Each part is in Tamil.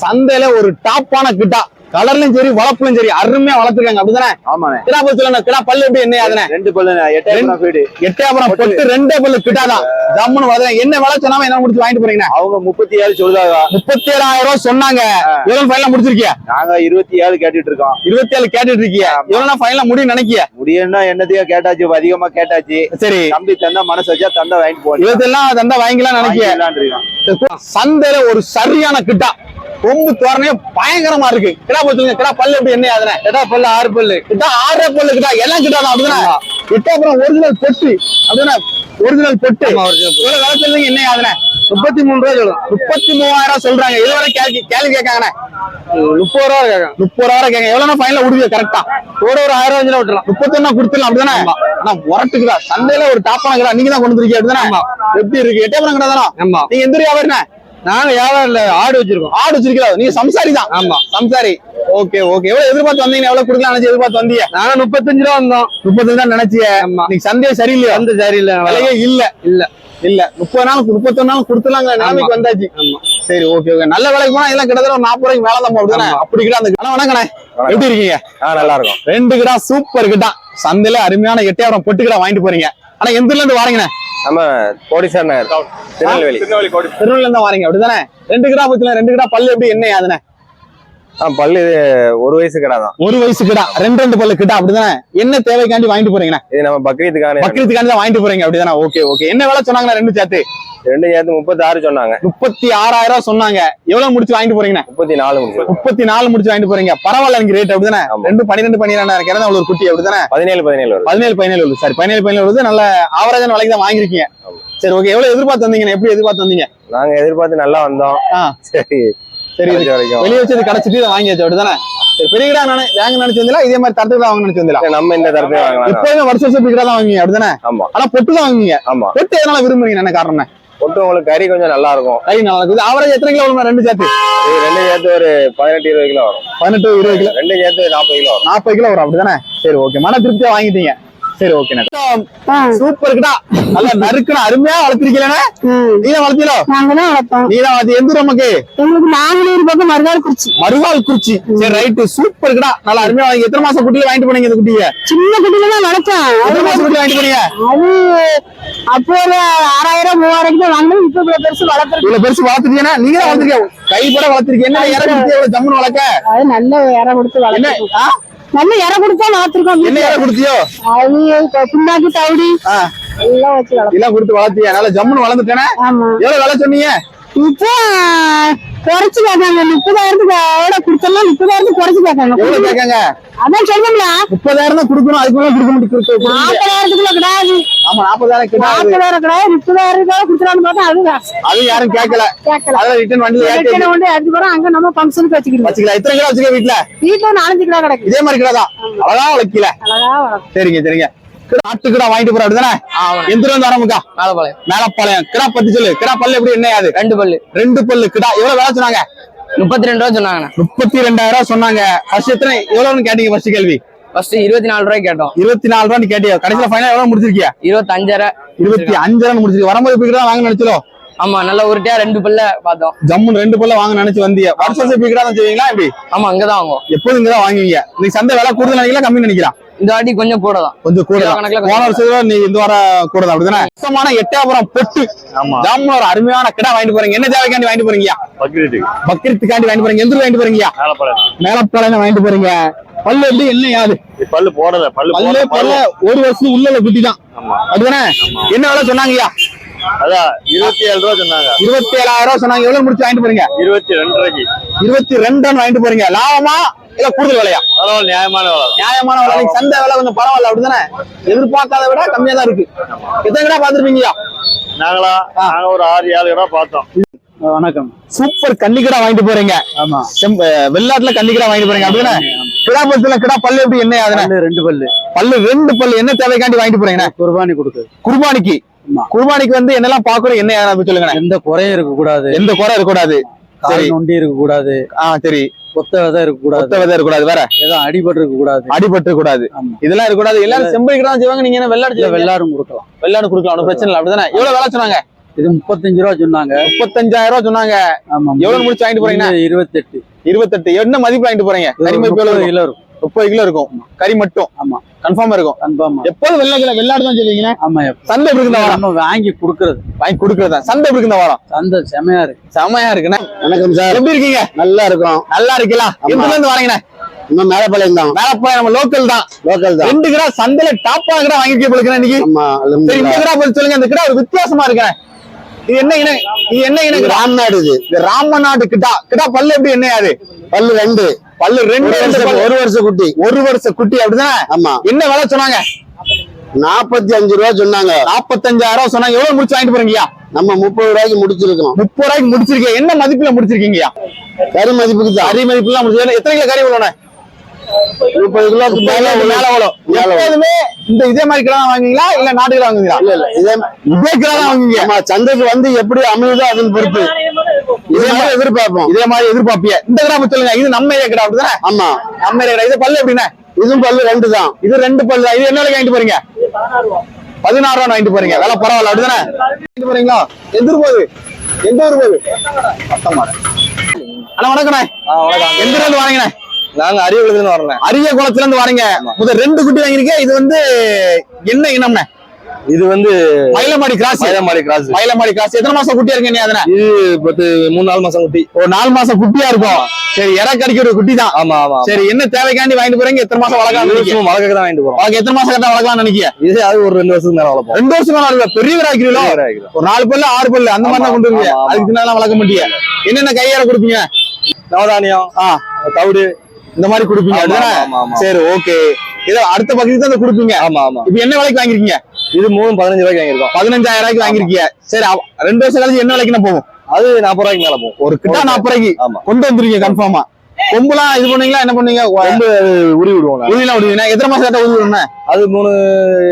சந்தையில ஒரு டாப்பான கிட்டா கலர்லயும் சரி வளப்புலயும் சரி அருமையா வளர்த்துருக்காங்க. அப்படிதானே? ஆமாண்ணே. கிடா சொல்லணும் கிடா பல்லு எப்படி என்ன ஆகுதுண்ணே? ரெண்டு பல்லு எட்டாயிரம் பொட்டு ரெண்டே பல்லு கிட்டாதான் ஜம்முன்னு வளர்த்து என்ன விலை சொன்னாம என்ன முடிச்சு வாங்கிட்டு போறீங்க அவங்க முப்பத்தி ஏழு சொல்லுதாங்க முப்பத்தி ஏழாயிரம் ரூபாய் சொன்னாங்க. எவ்வளவு ஃபைனலா முடிச்சிருக்கிய? நாங்க இருபத்தி ஏழு கேட்டுட்டு இருக்கோம். இருபத்தி ஏழு கேட்டுட்டு இருக்கிய. எவ்வளவு ஃபைனலா முடியும் நினைக்கிய? முடியும்னா என்னத்தையோ கேட்டாச்சு அதிகமா கேட்டாச்சு. சரி. தம்பி தந்தா மனசு வச்சா தந்தா வாங்கிட்டு போனேன் இருபத்தி எல்லாம் தந்தா வாங்கிக்கலாம் நினைக்கிய. சந்தையில ஒரு சரியான கிட்டா கொம்பு தோரணையே பயங்கரமா இருக்கு. கிடா போச்சுங்க கிடா பல்லு எப்படி என்ன ஆகுதுண்ணே கிடா பல்லு ஆறு பல்லு. கிட்டா ஆறே பல்லு கிட்டா எல்லாம் கிட்டா தான் அப்படிதானே? கிட்ட அப்புறம் ஒரிஜினல் பொட்டு அப்படிதானே? ஒரிஜினல் பொட்டு. இவ்வளவு வேலை சொல்லுங்க என்ன ஆகுதுண்ணே முப்பத்தி மூணு ரூபா சொல்லுங்க முப்பத்தி மூவாயிரம் சொல்றாங்க. இதுவரை கேள்வி கேள்வி கேட்காங்கண்ணே. முப்பது ரூபா கேட்காங்க. முப்பது ரூபா கேட்காங்க. எவ்வளவு ஃபைனல் விடுவீங்க கரெக்டா ஒரு ஒரு ஆயிரம் ரூபாய் விட்டுலாம் முப்பத்தொன்னா கொடுத்துடலாம் அப்படிதானே? ஆனா முரட்டுக்குதா சந்தையில ஒரு டாப்பான கடை நீங்க தான் கொண்டு வந்திருக்கீங்க அப்படிதானே? எப்படி இருக்கு? எட்டே கடை தானே? நீங்க எந்த வியாபாரிண்ணே? நாங்க வியாபாரம் இல்ல ஆடு வச்சிருக்கோம். ஆடு வச்சிருக்கீங்களா? நீங்க சம்சாரி தான். ஆமா. சம்சாரி. ஓகே ஓகே எவ்வளவு எதிர்பார்த்து வந்தீங்க எவ்வளவு கொடுக்கலாம் நினைச்சு எதிர்பார்த்து வந்தீங்க? நாங்க முப்பத்தஞ்சு ரூபா வந்தோம். முப்பத்தஞ்சு தான் நினைச்சிய. நீங்க சந்தையே சரியில்லையா? அந்த சரியில்லை விலையே இல்ல. இல்ல. இல்ல. முப்பது நாள் முப்பத்தொன்னு நாள் கொடுத்துலாங்க நிலைமைக்கு வந்தாச்சு. சரி ஓகே ஓகே நல்ல விலைக்கு போனா இதெல்லாம் கிட்டத்தட்ட ஒரு நாற்பது ரூபாய்க்கு மேல தான்? போடுதானே அப்படி கிட்ட அந்த அண்ணா வணக்கண்ணே. எப்படி இருக்கீங்க? நல்லா இருக்கும். ரெண்டு கிடா சூப்பர் கிட்டா. சந்தையில அருமையான எட்டையாயிரம் பொட்டு கிடா வாங்கிட்டு போறீங்க. ஆனா எந்த இருந்து வாரீங்கண்ணே? நம்ம கோடிசார் நகர். திருநெல்வேலி. திருநெல்வேலில இருந்து வாரீங்க அப்படிதானே? ரெண்டு கிடா பத்தில ரெண்டு கிடா பல்லு எப்படி என்ன ஆ பல்லு ஒரு வயசு கடை தான். ஒரு வயசு கிடா. ரெண்டு ரெண்டு பல்லு கிட்டா அப்படிதானே? என்ன தேவைக்காண்டி வாங்கிட்டு போறீங்கண்ணே? இது நம்ம பக்ரீத்துக்கான பக்ரீத்துக்காண்டி தான் வாங்கிட்டு போறீங்க. அப்படிதானே? Okay okay. என்ன விலை சொன்னாங்களா ரெண்டு சேர்த்து? ரெண்டு சேர்த்து முப்பத்தி ஆறு சொன்னாங்க. முப்பத்தி ஆறாயிரம் சொன்னாங்க. எவ்வளவு முடிச்சு வாங்கிட்டு போறீங்கண்ணே? முப்பத்தி நாலு முடிச்சு. முப்பத்தி நாலு முடிச்சு வாங்கிட்டு போறீங்க. பரவாயில்ல எனக்கு ரேட் அப்படிதானே. ரெண்டு பன்னிரெண்டு பன்னிரெண்டாயிரம் கிடந்தா ஒரு குட்டி. அப்படிதானே? பதினேழு பதினேழு பதினேழு பதினேழு வருது. சாரி பதினேழு பதினேழு வருது. நல்ல ஆவரேஜான விலைக்கு தான் வாங்கிருக்கீங்க. சரி ஓகே. எவ்வளவு எதிர்பார்த்து வந்தீங்க எப்படி எதிர்பார்த்து வந்தீங்க? நாங்க எதிர்பார்த்து நல்லா வந்தோம். சரி. வரைக்கும். வெளியே வச்சது கிடைச்சிட்டு வாங்கியாச்சு அப்படிதானே பெரிய கிடா நானே வாங்க நினைச்சு வந்தீங்களா இதே மாதிரி தரத்துக்கு தான் வாங்க நினைச்சு வந்தீங்களா நம்ம இந்த தரப்பே வாங்கலாம். எப்போதுமே வருஷ வருஷம் இப்படி தான் வாங்குவீங்க அப்படிதானே ஆமா. ஆனா பொட்டு தான் வாங்குவீங்க. ஆமா. பொட்டு எதனால விரும்புறீங்க? என்ன காரணம் ஒட்டு உங்களுக்கு கறி கொஞ்சம் நல்லா இருக்கும் கை நல்லா இருக்குது. ஆவரேஜ் எத்தனை கிலோ வரும் ரெண்டு சேர்த்து. ரெண்டு சேர்த்து ஒரு பதினெட்டு இருபது கிலோ வரும். பதினெட்டு இருபது கிலோ. ரெண்டு சேர்த்து நாற்பது கிலோ நாற்பது கிலோ வரும் அப்படிதானே சரி ஓகே. மன திருப்தியா வாங்கிட்டீங்க. சரி ஓகே சூப்பர் கிட்டா நல்லா நறுக்குனா அருமையா வளர்த்திருக்கீங்களே. நீ தான் வளர்த்தீங்களோ? நாங்க தான் வளர்த்தோம். நீ தான் வளர்த்தி எந்த நமக்கு? எங்களுக்கு நாங்களூர் பக்கம் மறுநாள் குறிச்சி. மறுவாள் குறிச்சி. சரி ரைட்டு சூப்பர் கிட்டா நல்லா அருமையா வாங்கி எத்தனை மாசம் குட்டியில வாங்கிட்டு போனீங்க இந்த குட்டிய? சின்ன குட்டில தான் வளர்த்தோம். எத்தனை மாசம் குட்டியில வாங்கிட்டு போனீங்க? அது அப்போ ஒரு ஆறாயிரம் மூவாயிரம் தான் வாங்கினோம். இப்ப இவ்வளவு பெருசு வளர்த்துருக்கு இவ்வளவு பெருசு வளர்த்துட்டீங்கன்னா நீங்க தான் வளர்த்துருக்கீங்க. கைப்பட வளர்த்திருக்கீங்க. என்ன இறக்கு குட்டி எவ்வளவு ஜம்முன்னு வளர்க்க? அது நல்ல இறை கொடுத்து என்ன? நல்ல இறை கொடுத்தா வளர்த்துருக்கோம் என்ன இறக்கு கொடுத்தியோ? அது புண்ணாக்கு தவிடி எல்லாம் வச்சு எல்லாம் கொடுத்து வளர்த்தியா? நல்லா ஜம்முன்னு வளர்ந்துட்டேனே? ஆமா. எவ்வளவு விலை சொன்னீங்க? இப்போ குறைச்சு கேட்காங்க முப்பதாயிரத்துக்கு கொடுத்தோம்னா முப்பதாயிரத்துக்கு குறைச்சு கேட்காங்க எவ்வளவு கேட்காங்க? அதான் சொல்றோம்ல முப்பதாயிரம் தான் கொடுக்கணும் அதுக்கு மேல கொடுக்க முடியும். நாற்பதாயிரத்துக்குள்ள கிடையாது. ஆமா நாற்பதாயிரம் கிட்ட ஆகுது. நாற்பதாயிரம் கிடையாது முப்பதாயிரம் கொடுத்துலான்னு பார்த்தா அது அது யாரும் கேட்கல. கேட்கல. அதெல்லாம் ரிட்டர்ன் வண்டியில ஏத்தி எத்தனை கொண்டு எடுத்து போறோம். அங்க நம்ம ஃபங்க்ஷனுக்கு வச்சுக்கிடுவோம் வச்சுக்கலாம். எத்தனை கிலோ வச்சுக்க வீட்டுல வீட்டுல நாலஞ்சு கிலோ கிடக்கு. இதே மாதிரி கிலோ தான். அழகா வளர்க்கல. அழகா சரிங்க சரிங்க. நாட்டு கிடா வாங்கிட்டு போற அப்படிதானே? எந்த ஊர்ல இருந்து வரமுக்கா மேலப்பாளையம். மேலப்பாளையம். கிடா பத்தி சொல்லு. கிடா பல்லு எப்படி என்ன ஆகுது ரெண்டு பல்லு. ரெண்டு பல்லு. கிடா எவ்வளவு வேலை சொன்னாங்க? முப்பத்தி ரெண்டு ரூபா சொன்னாங்கண்ணே. முப்பத்தி ரெண்டாயிரம் ரூபாய் சொன்னாங்க. ஃபர்ஸ்ட் எத்தனை? எவ்வளவுன்னு கேட்டீங்க ஃபர்ஸ்ட் கேள்வி. ஃபர்ஸ்ட் இருபத்தி நாலு ரூபாய்க்கு கேட்டோம். இருபத்தி நாலு ரூபாய் கேட்டியா? கடைசியில ஃபைனல் எவ்வளவு முடிச்சிருக்கியா? இருபத்தஞ்சரை இருபத்தி அஞ்சு ரூபாய் முடிச்சிருக்க வரும்போது இப்படி தான் வாங்க நினைச்சலோ ஆமா நல்ல உருட்டியா ரெண்டு பல்ல பார்த்தோம். ஜம்முன்னு ரெண்டு பல்ல வாங்க நினைச்சு வந்தியா. வருஷம் இப்படி தான் செய்வீங்களா எப்படி? ஆமா அங்கதான் வாங்குவோம். எப்போதும் இங்க தான் வாங்குவீங்க. நீ சந்தை விலை கூடுதல் நினைக்கலாம் கம்மி நினைக்கலாம். இந்த வாட்டி கொஞ்சம் கூட தான். கொஞ்சம் கூட போன வருஷத்துல நீ இந்த வாரம் கூட தான். அப்படிதானே? சுத்தமான எட்டாபுரம் பொட்டு. ஜாமுன் ஒரு அருமையான கிடா வாங்கிட்டு போறீங்க. என்ன தேவைக்காண்டி வாங்கிட்டு போறீங்க பக்ரீத்துக்கு. பக்ரீத்துக்காண்டி வாங்கிட்டு போறீங்க. எந்த வாங்கிட்டு போறீங்க மேலப்பாளையம். வாங்கிட்டு போறீங்க. பல்லு எப்படி என்ன யாது பல்லு போடல. பல்லு பல்லு பல்ல. ஒரு வருஷத்துக்கு உள்ள குட்டி தான். ஆமா. அப்படிதானே? என்ன விலை சொன்னாங்கய்யா? அதான் இருபத்தி ஏழு ரூபா சொன்னாங்க. இருபத்தி ஏழாயிரம் ரூபாய் சொன்னாங்க. எவ்வளவு முடிச்சு வாங்கிட்டு போறீங்க? இருபத்தி ரெண்டு ரூபாய்க்கு. இருபத்தி ரெண்டு ரன் வாங்கிட்டு போறீங்க. லாபமா? இல்ல கூடுதல் விலையா? பரவாயில்ல நியாயமான வேலை நியாயமான விலை. சந்தை விலை கொஞ்சம் பரவாயில்ல அப்படிதானே? எதிர்பார்க்காத விட கம்மியா தான் இருக்கு. எத்தனை கடை பாத்துருப்பீங்கயா நாங்களா? நாங்க ஒரு ஆறு ஏழு ரூபா பார்த்தோம். வணக்கம். சூப்பர் கன்னிக்கடா வாங்கிட்டு போறீங்க. ஆமா. செம்ப- வெள்ளாட்டுல கன்னிக்கடா வாங்கிட்டு போறீங்க அப்படிதானே? கிடா பத்துல கிடா பல்லு எப்படி என்ன ஆகுதுண்ணே ரெண்டு பல்லு. பல்லு ரெண்டு பல்லு. என்ன தேவைக்காண்டி வாங்கிட்டு போறீங்கண்ணே? குர்பானி கொடுக்குது குர்பானிக்கு. குர்பானிக்கு வந்து என்னெல்லாம் பாக்குறோம் என்ன சொல்லுங்கண்ணே. எந்த குறையும் இருக்க கூடாது எந்த குறை இருக்கக்கூடாது. சரி. நொண்டி இருக்க கூடாது ஆ சரி. கொத்த விதை இருக்க கூடாது ஒத்த விதை இருக்கக்கூடாது. வேற. எதுவும் அடிபட்டு இருக்க கூடாது அடிபட்டு கூடாது. இதெல்லாம் இருக்கக்கூடாது. எல்லாரும் செம்பரிக்கு தான் செய்வாங்க. நீங்க என்ன வெள்ளாடு? வெள்ளாடும் கொடுக்கலாம். வெள்ளாடு கொடுக்கலாம். ஒன்றும் பிரச்சனை இல்லை. அப்படிதானே? எவ்வளவு வேலை சொன்னாங்க? இது முப்பத்தஞ்சு ரூபா சொன்னாங்க. முப்பத்தஞ்சாயிரம் ரூபாய் சொன்னாங்க. ஆமா எவ்வளவு முடிச்சு வாங்கிட்டு போறீங்க? இது இருபத்தெட்டு. இருபத்தெட்டு. என்ன மதிப்பு வாங்கிட்டு போறீங்க? இது கறி ஒரு மதிப்பு எவ்வளவு? கிலோ இருக்கும். முப்பது கிலோ இருக்கும். கறி மட்டும். ஆமா. கன்ஃபார்மா இருக்கும். கன்ஃபார்மா எப்போதும் வெள்ளை கிலோ வெள்ளாடு தான் சொல்லுவீங்க ஆமா சந்தை எப்படி வாரம் நம்ம வாங்கி குடுக்கறது. வாங்கி கொடுக்கறதா? சந்தை எப்படி இருக்கு இந்த வாரம்? சந்தை செமையா இருக்கு. செமையா இருக்குண்ணே. வணக்கம் சார். எப்படி இருக்கீங்க? நல்லா இருக்கும் நல்லா இருக்கீங்களா? எதுல இருந்து வரீங்கண்ணே? இன்னும் மேலப்பாளையம் தான். மேல போய் நம்ம லோக்கல் தான். லோக்கல் தான். ரெண்டு கிடா சந்தையில டாப்பா கிடா வாங்கிருக்கே போலுக்கு இன்னைக்கு. ஆமா சரி இந்த பத்தி சொல்லுங்க. இந்த கிடா ஒரு வித்தியாசமா இருக்கேன் இது என்ன இனம் இது என்ன கிடா ராம்நாடு இது. இது ராமநாடு கிட்டா. கிட்டா பல்லு எப்படி என்ன அது பல்லு ரெண்டு. பல்லு ரெண்டு ஒரு வருஷம் பல்லு. ஒரு வருஷம் குட்டி. குட்டி அப்படிதானே? ஆமா. என்ன விலை சொன்னாங்க? நாற்பத்தி அஞ்சு ரூபா சொன்னாங்க. நாற்பத்தஞ்சாயிரம் ரூபாய் சொன்னாங்க. எவ்வளவு முடிச்சு வாங்கிட்டு போறீங்கயா நம்ம முப்பது ரூபாய்க்கு முடிச்சிருக்கோம் முப்பது ரூபாய்க்கு முடிச்சிருக்கீங்க. என்ன மதிப்புல முடிச்சிருக்கீங்கயா கறி மதிப்புக்கு கறி மதிப்புலாம் முடிச்சு. எத்தனை கிலோ கறி உள்ளன முப்பது கிலோக்கு மேல மேல உள்ள. எப்போதுமே இந்த இதே மாதிரி கிலோ வாங்குவீங்களா? இல்ல நாட்டு கிலோ வாங்குவீங்களா? இல்ல இல்ல. இதே இதே கிலோ வாங்குவீங்க. ஆமா சந்தைக்கு வந்து எப்படி அமையுதோ அதன் பொறுத்து இதே மாதிரி எதிர்பார்ப்போம். இதே மாதிரி எதிர்பார்ப்பிய. இந்த கிராம சொல்லுங்க இது நம்ம ஏரியா கிடா அப்படிதானே ஆமா. நம்ம ஏரியா இது பல்லு எப்படின்னா இதுவும் பல்லு ரெண்டு தான். இது ரெண்டு பல்லு தான். இது என்ன விலைக்கு வாங்கிட்டு போறீங்க? பதினாறு ரூபா. வாங்கிட்டு போறீங்க. வேலை பரவாயில்ல அப்படிதானே? வாங்கிட்டு போறீங்களா? எந்த போகுது? எந்த ஊர் போகுது? பத்தமாடு அண்ணா வணக்கண்ணே. எந்த ஊர்ல இருந்து வாரீங்கண்ணே? நாங்க அரியவளுக்கு இருந்து வரல அரிய குளத்துல இருந்து வாரீங்க முதல் ரெண்டு குட்டி வாங்கிருக்கீங்க இது வந்து என்ன இனம்ண்ணே? இது வந்து மயிலமாடி கிராஸ். மயிலமாடி கிராஸ். மயிலமாடி கிராஸ். எத்தனை மாசம் குட்டியா இருக்கு நீ அதனை இது பத்து மூணு நாலு மாசம் குட்டி. ஒரு நாலு மாசம் குட்டியா இருக்கும். சரி இற கடிக்கிற குட்டி தான். ஆமா ஆமா சரி என்ன தேவைக்காண்டி வாங்கிட்டு போறீங்க? எத்தனை மாசம் வளர்க்கலாம் நினைக்கிறீங்க வளர்க்க தான் வாங்கிட்டு போறோம். உனக்கு எத்தனை மாசம் கரெக்டா வளர்க்கலாம் நினைக்கிறீங்க இது அது ஒரு ரெண்டு வருஷத்துக்கு மேல வளர்ப்போம். ரெண்டு வருஷம் மேல வளர்க்க பெரிய ஆக்கிறீங்களோ ஒரு நாலு பல்லு ஆறு பல்லு அந்த மாதிரி தான் கொண்டு ஆமா. அதுக்கு மேல வளர்க்க மாட்டீங்க என்னென்ன கையால கொடுப்பீங்க? நவதானியம் தவிடு இந்த மாதிரி கொடுப்பீங்க. அப்படிதானே? சரி ஓகே. இதோ அடுத்த பகுதிக்கு தான் கொடுப்பீங்க. ஆமா ஆமா. இப்போ என்ன விலைக்கு வாங்கிருக்கீங்க இது மூணு பதினஞ்சு ரூபாய்க்கு வாங்கியிருக்கோம். பதினஞ்சாயிரம் ரூபாய்க்கு வாங்கிருக்கீங்க சரி ரெண்டு வருஷம் கழிச்சு என்ன விலைக்கு போகும்? அது நாற்பது ரூபாய்க்கு மேல போகும். ஒரு கிட்ட நாற்பது ரூபாய்க்கு ஆமா. கொண்டு வந்துருக்கீங்க கன்ஃபார்மா கொம்புலாம் இது பண்ணீங்களா என்ன பண்ணீங்க உருவி விடுவோம் உருவிலாம் விடுவீங்க எத்தனை மாசம் கட்ட உருவி விடணும்? அது மூணு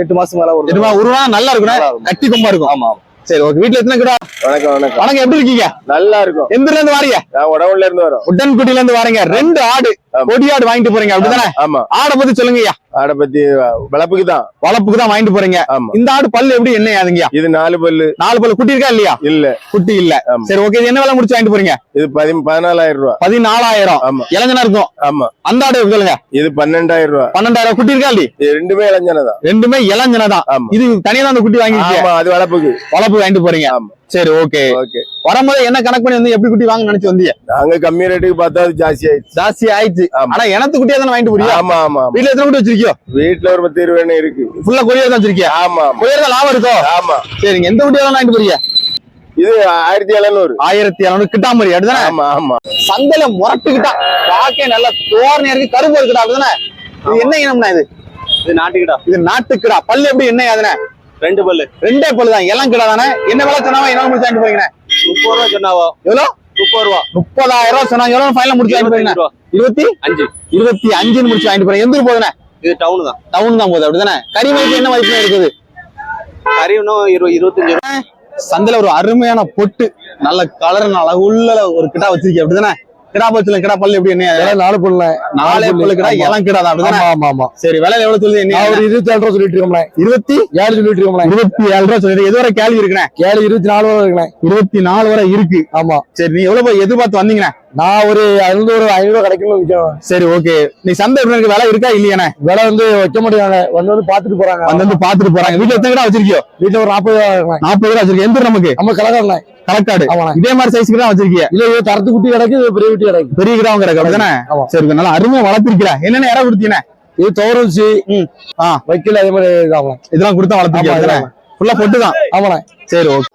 எட்டு மாசம் மேல ஒரு எதுமா உருவா நல்லா நல்லா இருக்கும். கட்டி கொம்பா இருக்கும். ஆமா ஆமா. சரி ஓகே வீட்டுல எத்தனை கிடா? வணக்கம் வணக்கம். வணக்கம். எப்படி இருக்கீங்க? நல்லா இருக்கும். எந்த இருந்து வாரீங்க? நான் உடவுல இருந்து வரோம். உடன்குடியில இருந்து வாரீங்க. ரெண்டு ஆடு. கொடி ஆடு வாங்கிட்டு போறீங்க. அப்படிதானே? ஆமா. ஆடை பத்தி சொல்லுங்கய்யா. ஆடை பத்தி வளர்ப்புக்கு தான் வளப்புக்கு தான் வாங்கிட்டு போறீங்க. இந்த ஆடு பல்லு எப்படி என்ன ஆகுதுங்கய்யா இது நாலு பல்லு. நாலு பல்லு குட்டி இருக்கா இல்லையா? இல்ல. குட்டி இல்ல. சரி ஓகே இது என்ன விலை முடிச்சு வாங்கிட்டு போறீங்க? இது பதி பதினாலாயிரம் ரூபா. பதினாலாயிரம். ஆமா. இளைஞனா இருக்கும். ஆமா. அந்த ஆடு சொல்லுங்க? இது பன்னெண்டாயிரம் ரூபா. பன்னெண்டாயிரம். குட்டி இருக்கா இல்லையா? ரெண்டுமே இளைஞனதான் ரெண்டுமே இளஞ்சனா தான் இது தனியா தான் அந்த குட்டி ஆமா அது வளர்ப்புக்கு. வளப்பு வாங்கிட்டு போறீங்க. ஆமா. சரி ஓகே ஓகே வரும்போது என்ன கணக்கு பண்ணி வந்து எப்படி குட்டி வாங்க நினைச்சு வந்தீங்க நாங்க கம்மி ரேட்டுக்கு பார்த்தா அது ஜாஸ்தி ஆயிடுச்சு. ஜாஸ்தி ஆயிடுச்சு. ஆனா எனக்கு குட்டியா தானே வாங்கிட்டு போறியா? ஆமா ஆமா. வீட்டுல எத்தனை குட்டி வச்சிருக்கியோ? வீட்டுல ஒரு பத்து இருபது இருக்கு. ஃபுல்லா கொரியர் தான் வச்சிருக்கியா? ஆமா கொரியர் தான் லாபம் இருக்கோ? ஆமா. சரிங்க எந்த குட்டியா தான் வாங்கிட்டு போறீங்க? இது ஆயிரத்தி எழுநூறு. ஆயிரத்தி எழுநூறு கிட்டாமரி அப்படிதானே? ஆமா ஆமா. சந்தையில முரட்டுக்கிட்டா பாக்க நல்ல தோரணையா இருக்கு கரும்பு இருக்குடா அப்படிதானே? இது என்ன இனம்னா இது? இது நாட்டுக்கிடா. இது நாட்டுக்கிடா. பல்லு எப்படி என்ன அதுனே ரெண்டு பல்லு. ரெண்டே பல்லு தான். எல்லாம் கிடா தானே? என்ன விலை சொன்னாவா? என்ன முடிச்சு வாங்கிட்டு போறீங்க. முப்பது ரூபா சொன்னாவோ? எவ்வளோ? முப்பது ரூபா. முப்பதாயிரம் ரூபாய் சொன்னாங்க. எவ்வளவு ஃபைனல் முடிச்சு வாங்கிட்டு போறீங்க. ரூபா. இருபத்தி? அஞ்சு. இருபத்தி அஞ்சுன்னு முடிச்சு வாங்கிட்டு போறீங்க. எந்த போகுதுண்ணே? இது டவுன் தான். டவுன் தான் போகுது. அப்படிதானே? கறி மதிப்பு என்ன மதிப்பு இருக்குது? கறி இன்னும் இருபது இருபத்தஞ்சு ரூபா. சந்தையில ஒரு அருமையான பொட்டு நல்ல கலர் நல்ல உள்ள ஒரு கிடா வச்சிருக்கீங்க. அப்படிதானே? கிடா பச்சுல கிடா பல்லு எப்படி என்ன? நாலு பல்லு. நாலே பல்லு. கிடா இளம் கிடா தான் ஆமா ஆமா சரி விலை எவ்வளவு சொல்லுது? என்ன? ஒரு இருபத்தி ஏழு ரூபா சொல்லிட்டு இருக்கோம்ல. இருபத்தி? ஏழு சொல்லிட்டு இருக்கோம்ல. இருபத்தி ஏழு ரூபா சொல்லிட்டு எது வரை கேள்வி இருக்குண்ணே? ஏழு இருபத்தி நாலு ரூபா இருக்குண்ணே. இருபத்தி நாலு வரை இருக்கு. ஆமா. சரி நீ எவ்வளவு எதிர்பார்த்து வந்தீங்கண்ணே? நான் ஒரு ஐநூறு ஐநூறு கிடைக்கணும் நிற்கும் சரி ஓகே நீ சந்தை எப்படி விலை இருக்கா இல்லையாண்ணே விலை வந்து வைக்க மாட்டேங்காங்க வந்து வந்து பாத்துட்டு போறாங்க. வந்து வந்து பாத்துட்டு போறாங்க. வீட்டுல எத்தனை கிடா வச்சிருக்கியோ? வீட்டுல ஒரு நாற்பது நாற்பது கிடா வச்சிருக்கேன் எந்த நமக்கு? நம்ம கலகரண்ணே கலக்காடு இதே மாதிரி சைஸ்க்கு தான் வச்சிருக்கீங்க இல்ல இது தரத்து குட்டி கிடக்கு இது பெரிய குட்டி கிடக்கு பெரிய கிடா கிடக்கு ஆமா. சரி நல்லா அருமையா வளர்த்திருக்கிறா. என்னென்ன இடம் கொடுத்தீங்க இது துவரச்சி ம். ஆ. வைக்கல அதே மாதிரி இதெல்லாம் கொடுத்தா இதெல்லாம். ஃபுல்லா பொட்டு தான். ஆமாண்ணே சரி ஓகே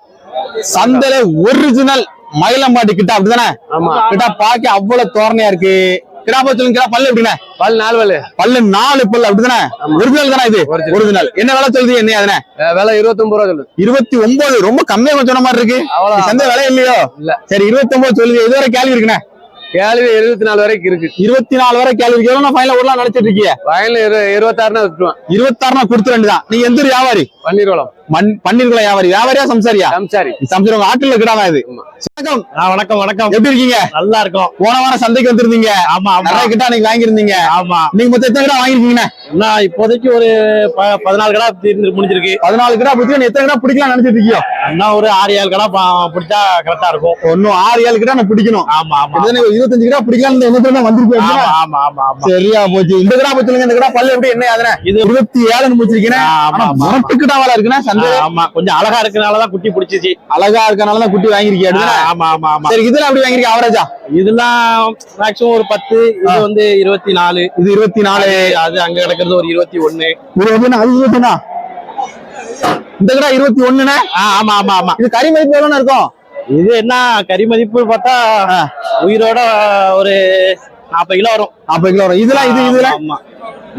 சந்தையில ஒரிஜினல் மயிலம்பாட்டி கிட்ட அப்படிதானே ஆமா. கிட்ட பாக்க அவ்வளவு தோரணையா இருக்கு. கிடா பச்சலும் கிடா பல்லு எப்படிண்ணே? பல் நாலு பல்லு. பல்லு நாலு பல்லு அப்படிதானே ஒரிஜினல் தானே இது. ஒரிஜினல். என்ன விலை சொல்லுது என்ன அதுனே விலை இருபத்தி ஒன்பது ரூபா சொல்லு இருபத்தி ஒன்பது ரொம்ப கம்மியா சொன்ன மாதிரி இருக்கு. சந்தை விலை இல்லையோ? இல்ல. சரி இருபத்தி ஒன்பது சொல்லுது இதுவரை கேள்வி இருக்குண்ணே? கேள்வி நாலு வரைக்கும் இருக்கு. இருபத்தி நாலு வரை கேள்வி எவ்வளவு ஃபைனல் விடலாம் நினைச்சிட்டு இருக்கீங்க? இரு இருபத்தாறுனா விட்டுருவேன் தான் நீங்க எந்த வியாபாரி? பன்னீர்வளம் மண் வியாபாரி. வியாபாரியா சம்சாரியா? சம்சாரி. சம்சாரி உங்க ஆட்டுல கிடாவா இது? வணக்கம். வணக்கம் வணக்கம். எப்படி இருக்கீங்க? நல்லா இருக்கும். போன வாரம் சந்தைக்கு வந்திருந்தீங்க. ஆமா நிறைய கிட்டா நீங்க வாங்கியிருந்தீங்க. ஆமா. நீங்க மொத்தம் எத்தனை கிடா வாங்கிருக்கீங்க நான் இப்போதைக்கு ஒரு ப- பதினாலு கடை தீர்ந்து முடிஞ்சிருக்கு. பதினாலு கிடா பத்தி நீ எத்தனை கிடா பிடிக்கலாம் நினைச்சிட்டு இருக்கியோ? ஒரு ஆறு ஏழு கடை பிடிச்சா கரெக்டா இருக்கும். ஒன்னும் ஆறு ஏழு கிடா நான் பிடிக்கணும். ஆமா ஆமா. இருபத்தஞ்சு கிடா பிடிக்கலாம் இந்த எண்ணத்துல ஆமா ஆமா ஆமா ஆமா. சரியா போச்சு. இந்த கிடா பத்தி சொல்லுங்க இந்த கிடா பல்லு எப்படி என்ன ஆகுதுண்ணே? இது இருபத்தி ஏழுன்னு முடிச்சிருக்கேன் முரட்டு கிடாவா இருக்குண்ணே சந்தை ஆமா. கொஞ்சம் அழகா இருக்கனாலதான் குட்டி பிடிச்சிச்சு. அழகா இருக்கனால தான் குட்டி வாங்கிருக்கேன் ஆமா ஆமா ஆமா. சரி இதுல அப்படி வாங்கிருக்கேன் அவரேஜா இதெல்லாம் மேக்ஸிமம் ஒரு பத்து இது வந்து இருபத்தி நாலு இது இருபத்தி நாலு அது அங்க கிடக்கிறது ஒரு இருபத்தி ஒண்ணு இருபதுனா அது இருபதுனா இந்த கடை இருபத்தி ஒண்ணுண்ணே ஆ, ஆமா ஆமா ஆமா. இது கறி மதிப்பு எவ்வளவு இருக்கும்? இது என்ன கறி மதிப்பு பார்த்தா. உயிரோட ஒரு நாற்பது கிலோ வரும். நாற்பது கிலோ வரும். இதெல்லாம் இது இதுல ஆமா.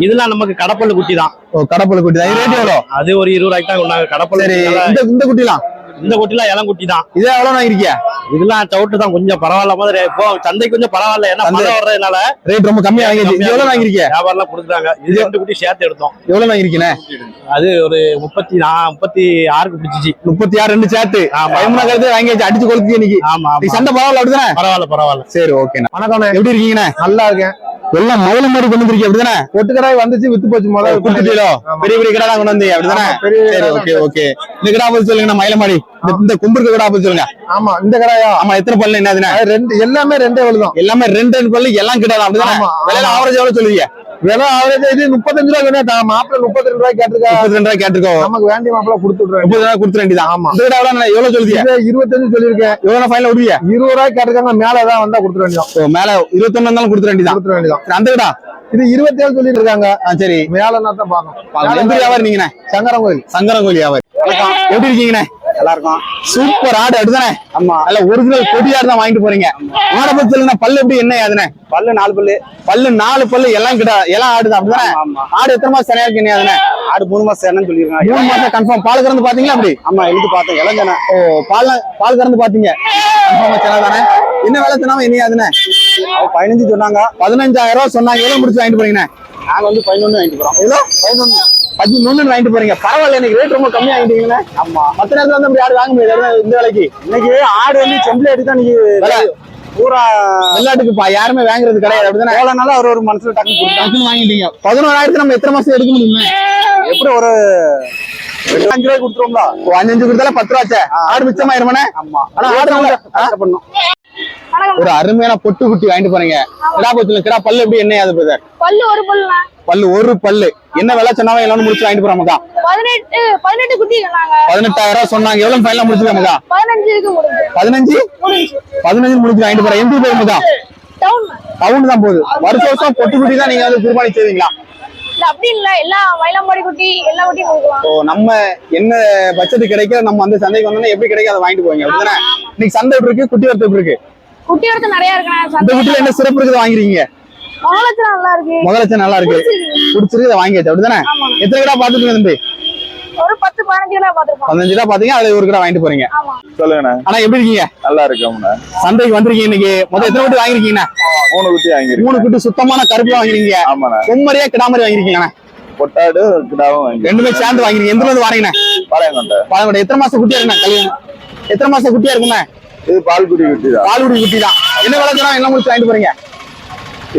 இதெல்லாம் நமக்கு கடப்பல் குட்டி தான். ஓ கடப்பல் குட்டி தான். ரேட் எவ்வளோ? அது ஒரு இருபது ரூபாய்க்கு தான் கொண்டாங்க. கடப்பல் சரி குட்டினால இந்த இந்த குட்டிலாம்? இந்த குட்டிலாம் இளம் குட்டி தான். இது எவ்வளவு வாங்கிருக்கியா இதெல்லாம் சவுட்டு தான். கொஞ்சம் பரவாயில்ல மாதிரி. இப்போ சந்தை கொஞ்சம் பரவாயில்ல. ஏன்னா. மழை வர்றதுனால ரேட் ரொம்ப கம்மியா இது எவ்வளவு வாங்கிருக்கிய வியாபாரம் கொடுத்துட்டாங்க இது ரெண்டு குட்டி சேர்த்து எடுத்தோம். எவ்வளவு வாங்கிருக்கீங்க அது ஒரு முப்பத்தி நா முப்பத்தி ஆறுக்கு பிடிச்சிச்சு. முப்பத்தி ஆறு ரெண்டு சேர்த்து. ஆமா. பயமுனா கருத்து வாங்கியாச்சு அடிச்சு கொளுத்தி இன்னைக்கு. ஆமா சண்டை பரவாயில்ல அப்படிதானே? பரவாயில்ல பரவாயில்ல. சரி ஓகேண்ணா வணக்கம் எப்படி இருக்கீங்கண்ணே? நல்லா இருக்கேன். எல்லாம் முதல்ல மாதிரி கொண்டு வந்திருக்கீங்க அப்படிதானே? ஒட்டுக்கடாய் வந்துச்சு வித்து போச்சு முதல்ல குடுத்துட்டீங்களோ பெரிய பெரிய கடை கொண்டு வந்தீங்க அப்படிதானே? சரி ஓகே ஓகே. இந்த கடை பத்தி சொல்லுங்க மயிலமாடி இந்த- இந்த கும்புருக்கு கடை பத்தி சொல்லுங்க. ஆமா இந்த கடாயா? ஆமா எத்தனை பல்லு என்னதுண்ணே அது ரெண்டு எல்லாமே ரெண்டே தான் எல்லாமே ரெண்டு ரெண்டு பல்லு எல்லாம் கிட்ட அப்படிதானே? விலையில. ஆவரேஜ் எவ்வளவு சொல்லுவீங்க? விலை ஆவரேஜ் இது முப்பத்தஞ்சு ரூபா வேணும் மாப்பிள்ள முப்பத்தி ரெண்டு ரூபாய் கேட்டிருக்கா? முப்பத்தி ரெண்டு ரூபாய் கேட்டிருக்கோம். நமக்கு வேண்டிய மாப்பிள்ள கொடுத்து விடுறேன் முப்பது ரூபாய் கொடுத்துட வேண்டியதான் ஆமா. இந்த கடை எவ்வளவு இது இருபத்தஞ்சு சொல்லியிருக்கேன். எவ்வளவு ஃபைனல் விடுவீங்க இருபது ரூபாய் கேட்டிருக்காங்க மேல ஏதாவது வந்தா கொடுத்துட வேண்டியதான் மேல இருபத்தொன்னு இருந்தாலும் கொடுத்துட வேண்டியதான் கொடுத்துட வேண்டியதான் அந்த கடா? இது இருபத்தி ஏழு சொல்லிட்டு இருக்காங்க சரி. மேல தான் பார்க்கணும். எந்த வியாபாரி நீங்கண்ணே? சங்கரன் கோயில். சங்கரன் கோயில் வியாபாரி எப்படி இருக்கீங்கண்ணே? நல்லா இருக்கும் சூப்பர் ஆடு அடுதானே ஆமா. நல்ல ஒரிஜினல் கொடியாடு தான் வாங்கிட்டு போறீங்க. ஆடை பத்தி சொல்லுங்க பல்லு எப்படி என்ன அதுனே பல்லு நாலு பல்லு. பல்லு நாலு பல்லு எல்லாம் கிட்ட எல்லாம் ஆடுதான் அப்படிதானே? ஆமா ஆடு எத்தனை மாசம் சரியா இருக்கு அதுனே ஆடு மூணு மாசம் என்னன்னு சொல்லிருக்காங்க மூணு மாசம் கன்ஃபார்ம் பால் கறந்து பாத்தீங்களா அப்படி? ஆமா எழுதி பார்த்தேன். இளஞ்சன. ஓ பால் பால் கறந்து பாத்தீங்க கன்ஃபார்ம் சேனல் தானே? என்ன வேலை சொன்னாம என்ன அதுனே பதினஞ்சு சொன்னாங்க. பதினஞ்சாயிரம் ரூபாய் சொன்னாங்க. எவ்வளவு முடிச்சு வாங்கிட்டு போறீங்க நாங்க வந்து பதினொன்னு வாங்கிட்டு போறோம். பதினொன்னு. பதினொன்னு வாங்கிட்டு போறீங்க. பரவாயில்ல எனக்கு ரேட் ரொம்ப கம்மியா வாங்கிட்டீங்களே. ஆமா. மத்த நேரத்துல வந்து ஆடு வாங்க முடியாது. இந்த விலைக்கு? இன்னைக்கு ஆடு வந்து செம்பிளி அடி தான். இன்னைக்கு பூரா வெள்ளாட்டுக்கு பா யாருமே வாங்குறது கிடையாது. அப்படிதானே? போலனால அவர் ஒரு மனசுல கொடுத்தாங்க டக்குன்னு வாங்கிட்டீங்க. பதினோராயிரத்து நம்ம எத்தனை மாசம் எடுக்க முடியுமே எப்படி ஒரு அஞ்சு ரூபாய் கொடுத்துருவோம்ல? அஞ்சு கொடுத்தாலும் பத்து ரூபாச்சே. ஆடு மிச்சமாயிருமானே ஆமா. ஆனா ஆடு? கஷ்டப்படணும். ஒரு அருமையான பொட்டு குட்டி வாங்கிட்டு போறீங்க. கிடா பத்துல கிடா பல்லு எப்படி என்ன அது பிரதர் பல்லு ஒரு பல்லுண்ணா. பல்லு ஒரு பல்லு. என்ன விலை சொன்னாலும் எல்லாம் முடிச்சு வாங்கிட்டு போறாமக்கா பதினெட்டு பதினெட்டு குட்டி பதினெட்டாயிரம் சொன்னாங்க. எவ்வளவு ஃபைனலா முடிச்சுக்காமக்கா பதினஞ்சு? பதினஞ்சு முடிச்சு வாங்கிட்டு போறேன் எந்த போயிருமக்கா டவுன் தான். போகுது. வருஷம் வருஷம் பொட்டு குட்டி தான் நீங்க வந்து குர்பானி செய்வீங்களா? அப்படி இல்ல. எல்லா மயிலாம்பாடி குட்டி எல்லா குட்டியும் ஓ நம்ம என்ன பட்ஜெட் கிடைக்க நம்ம வந்து சந்தைக்கு வந்தோம்னா எப்படி கிடைக்க அதை வாங்கிட்டு போவீங்க. இன்னைக்கு சந்தை எப்படி இருக்கு? குட்டி வரத்து இருக்கு? குட்டி எடுத்து நிறைய இந்த இருக்குண்ணா குட்டில என்ன சிறப்பு இருக்குது வாங்கிருக்கீங்க? மகளத்துல நல்லா இருக்கு. முதலட்சம் நல்லா இருக்கு. அதை வாங்கியாச்சு. அப்படிதானே எத்தனை கடை பாத்துட்டு தம்பி? ஒரு பத்து பதினஞ்சு கிலோ பாத்துருப்போம் பதினஞ்சு ரூபா பாத்தீங்க அதுல ஒரு கடை வாங்கிட்டு போறீங்க. சொல்லுங்கண்ணே. ஆனா எப்படி இருக்கீங்க? நல்லா இருக்கோம்ண்ணே சந்தைக்கு வந்திருக்கீங்க இன்னைக்கு. மொத்தம் எத்தனை குட்டி வாங்கிருக்கீங்க மூணு குட்டி வாங்கிருக்கேன் மூணு குட்டி சுத்தமான கருப்பு வாங்கிருக்கீங்க. ஆமாண்ணே. செம்மறியா கிடாமரி வாங்கிருக்கீங்க பொட்டாடு கிடாவும் ரெண்டுமே சேர்ந்து வாங்கிருக்கீங்க. எந்த வந்து வாங்கினேன் பாளையங்கொண்டை பாலங்கோட்டை எத்தனை மாசம் குட்டியா இருக்குண்ணே? கல்யாணம்? எத்தனை மாசம் குட்டியா இருக்குண்ணே? இது பால்குடி குட்டி தான் பால்குடி குட்டி தான் என்ன விலை சொன்னா என்ன முடிச்சு வாங்கிட்டு போறீங்க?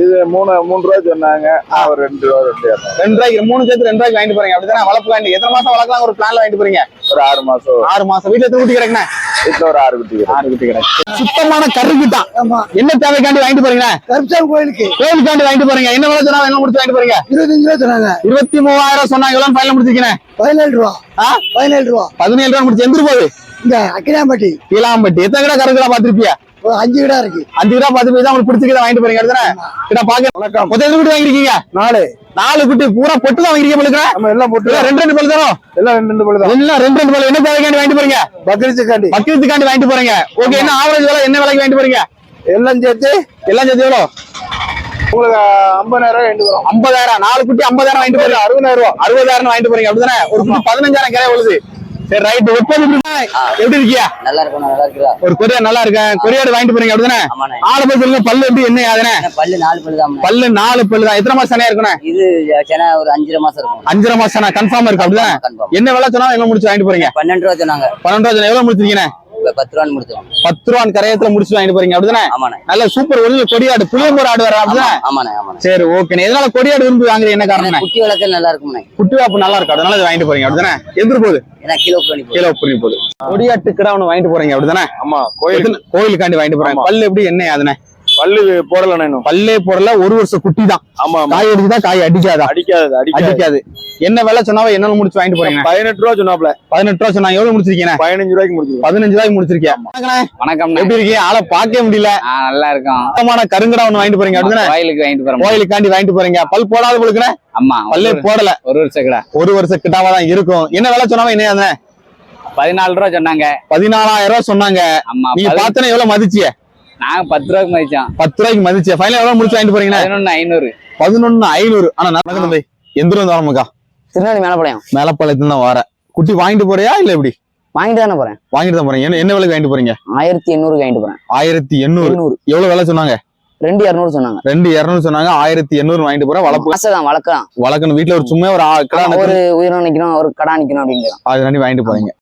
இது மூணு மூணு ரூபா சொன்னாங்க. நான் ஒரு ரெண்டு ரூபா ரெண்டு. ரெண்டு ரூபாய்க்கு மூணு சேர்த்து ரெண்டு ரூபாய்க்கு வாங்கிட்டு போறீங்க. அப்படிதானே வளர்ப்பு வாங்கி எத்தனை மாசம் வளர்க்கலாம் ஒரு பிளான்ல வாங்கிட்டு போறீங்க? ஒரு ஆறு மாசம். ஆறு மாசம். வீட்டுல எத்தனை குட்டி கிடக்குண்ணே? வீட்டுல ஒரு ஆறு குட்டி. ஆறு குட்டி கிடக்கு. சுத்தமான கரு கிட்டான் என்ன தேவைக்காண்டி வாங்கிட்டு போறீங்க? கருப்சாமி கோயிலுக்கு. கோயிலுக்காண்டி வாங்கிட்டு போறீங்க. என்ன விலை சொன்னா என்ன முடிச்சு வாங்கிட்டு போறீங்க? இருபத்தஞ்சு ரூபா சொன்னாங்க. இருபத்தி மூவாயிரம் சொன்னாங்க. எவ்வளவு ஃபைனல் முடிச்சிருக்கேன் பதினேழு ரூபா? பதினேழு ரூபா. பதினேழு ரூபா முடிச்சு எந்திரு போகுது இங்க அக்கிராம்பட்டி. கீழாம்பட்டி எத்தனை கடை கருக்கடா பாத்திருப்பியா ஒரு அஞ்சு கடை இருக்கு. அஞ்சு கிலோ பத்து பைசா உங்களுக்கு பிடிச்சிருக்கா வாங்கிட்டு போறீங்க அடுத்தானே கிட்ட பாக்க வணக்கம். மொத்தம் குட்டி வாங்கிருக்கீங்க நாலு. நாலு குட்டி. பூரா பொட்டு தான் வாங்கிருக்கீங்க உங்களுக்கு நம்ம எல்லாம் போட்டு ரெண்டு ரெண்டு பல்லு தரும் எல்லாம் ரெண்டு ரெண்டு பல்லு தான். எல்லாம் ரெண்டு ரெண்டு பல்லு. என்ன தேவைக்காண்டி வாங்கிட்டு போறீங்க? பக்ரீத்துக்காண்டி. பக்கிரத்துக்காண்டி வாங்கிட்டு போறீங்க. ஓகே என்ன ஆவரேஜ் விலை என்ன விலைக்கு வாங்கிட்டு போறீங்க? எல்லாம் சேர்த்து எல்லாம் சேர்த்து எவ்வளோ? உங்களுக்கு ஐம்பதாயிரம் ரெண்டு வரும். ஐம்பதாயிரம். நாலு குட்டி ஐம்பதாயிரம் வாங்கிட்டு போறீங்க. அறுபதாயிரம். ரூபா அறுபதாயிரம் வாங்கிட்டு போறீங்க. அப்படிதானே? ஒரு குட்டி பதினஞ்சாயிரம் கிளை விழுது. சரி ரைட் எப்படி இருக்கியா? நல்லா இருக்கும் நல்லா இருக்குதா ஒரு கொரியா நல்லா இருக்கேன் கொரியாடு வாங்கிட்டு போறீங்க அப்படிதானே? ஆளை சொல்லுங்க பல்லு எப்படி என்ன ஆகுதுண்ணே என்ன பல்லு நாலு பல்லு தான் பல்லு நாலு பல்லு தான். எத்தனை மாசம் சனையா இருக்குண்ணே? இது சென்னை ஒரு அஞ்சரை மாசம் இருக்கும் அஞ்சரை மாசம் கன்ஃபார்ம் இருக்கு அப்படிதானே? என்ன விலை சொன்னா முடிச்சு வாங்கிட்டு போறீங்க? பன்னெண்டு ரூபா சொன்னாங்க. பன்னெண்டு ரூபா எவ்வளவு முடிச்சிருக்கீங்க பத்து ரூபான்னு முடிச்சோம் பத்து ரூபா கரையத்துல முடிச்சு வாங்கிட்டு போறீங்க அப்படிதானே? ஆமாண்ணே. நல்ல சூப்பர் ஒரிஜினல் கொடியாடு புளியம்பூர் ஆடு வர ஆமா, அப்படிதானே ஆமாண்ணே ஆமாண்ணே. சரி ஓகே எதனால கொடியாடு விரும்பி வாங்குறீங்க? என்ன காரணம் குட்டி வளர்க்கல் நல்லா இருக்கும்ண்ணே. குட்டி வாப்பு நல்லா இருக்கு? அதனால வாங்கிட்டு போறீங்க அப்படிதானே? எந்திரு போகுது ஏன்னா கிலோ பண்ணி புரிய போகுது கொடியாட்டு கிடா ஒண்ணு வாங்கிட்டு போறீங்க அப்படிதானே? ஆமா கோயில். கோயிலுக்காண்டி வாங்கிட்டு போறேன். ஆமா. பல்லு எப்படி என்ன அதுனே பல்லு போடல இன்னும். பல்லே போடல ஒரு வருஷம் குட்டி தான் ஆமா. காய் அடிக்குதா காய் அடிக்காதா? அடிக்காது அடிக்காது. என்ன விலை சொன்னாவோ என்ன முடிச்சு வாங்கிட்டு போறீங்க? பதினெட்டு ரூபா சொன்னாப்ல பதினெட்டு ரூபா சொன்னா எவ்வளவு முடிச்சிருக்கீங்க? பதினஞ்சு ரூபாய்க்கு முடிச்சிருக்கோம். பதினஞ்சு ரூபாய்க்கு முடிச்சிருக்கேன். வணக்கம் எப்படி இருக்கீங்க? ஆளை பார்க்கவே முடியல. நல்லா இருக்கும். சுத்தமான கருங்கடா ஒண்ணு வாங்கிட்டு போறீங்க அப்படிதானே? கோயிலுக்கு வாங்கிட்டு போறோம். கோயிலுக்காண்டி வாங்கிட்டு போறீங்க. பல் போடாத பொழுதுக்குனே ஆமா. பல்லே போடல. ஒரு வருஷம் கடை. ஒரு வருஷம் கிட்டாவா தான் இருக்கும். என்ன விலை சொன்னாவோ என்ன பதினாலு ரூபா சொன்னாங்க. பதினாலாயிரம் ரூபாய் சொன்னாங்க. நீங்க பதி- பார்த்தனே எவ்வளவு மதிச்சிய? நாங்க பத்து ரூபாய்க்கு மதிச்சோம் பத்து ரூபாய்க்கு மதிச்சிய? ஃபைனல் எவ்வளவு முடிச்சு வாங்கிட்டு போறீங்கன்னா பதினொன்னு ஐநூறு. பதினொன்னு ஐநூறு. ஆனா நான் தம்பி? எந்த வந்து வரமுக்கா? திருநெல்வேலி மேலப்பாளையம். மேலப்பாளையத்துல தான் வர. குட்டி வாங்கிட்டு போறியா இல்ல எப்படி? வாங்கிட்டு தானே போறேன். வாங்கிட்டு தான் போறீங்க. என்ன என்ன விலைக்கு வாங்கிட்டு போறீங்க? ஆயிரத்தி எண்ணூறு வாங்கிட்டு போறேன். ஆயிரத்தி எண்ணூறு. எவ்வளவு விலை சொன்னாங்க? ரெண்டு இரநூறு சொன்னாங்க. ரெண்டு இருநூறு சொன்னாங்க. ஆயிரத்தி எண்ணூறு வாங்கிட்டு போறேன். வளர்ப்பு. தான் வளர்க்கலாம். வளர்க்கணும். வீட்டுல ஒரு சும்மா ஒரு கிடா ஒரு உயிரினம் நிக்கணும் ஒரு கடா நிக்கணும் அப்படிங்கிறோம் அது வாங்கிட்டு போறீங்க.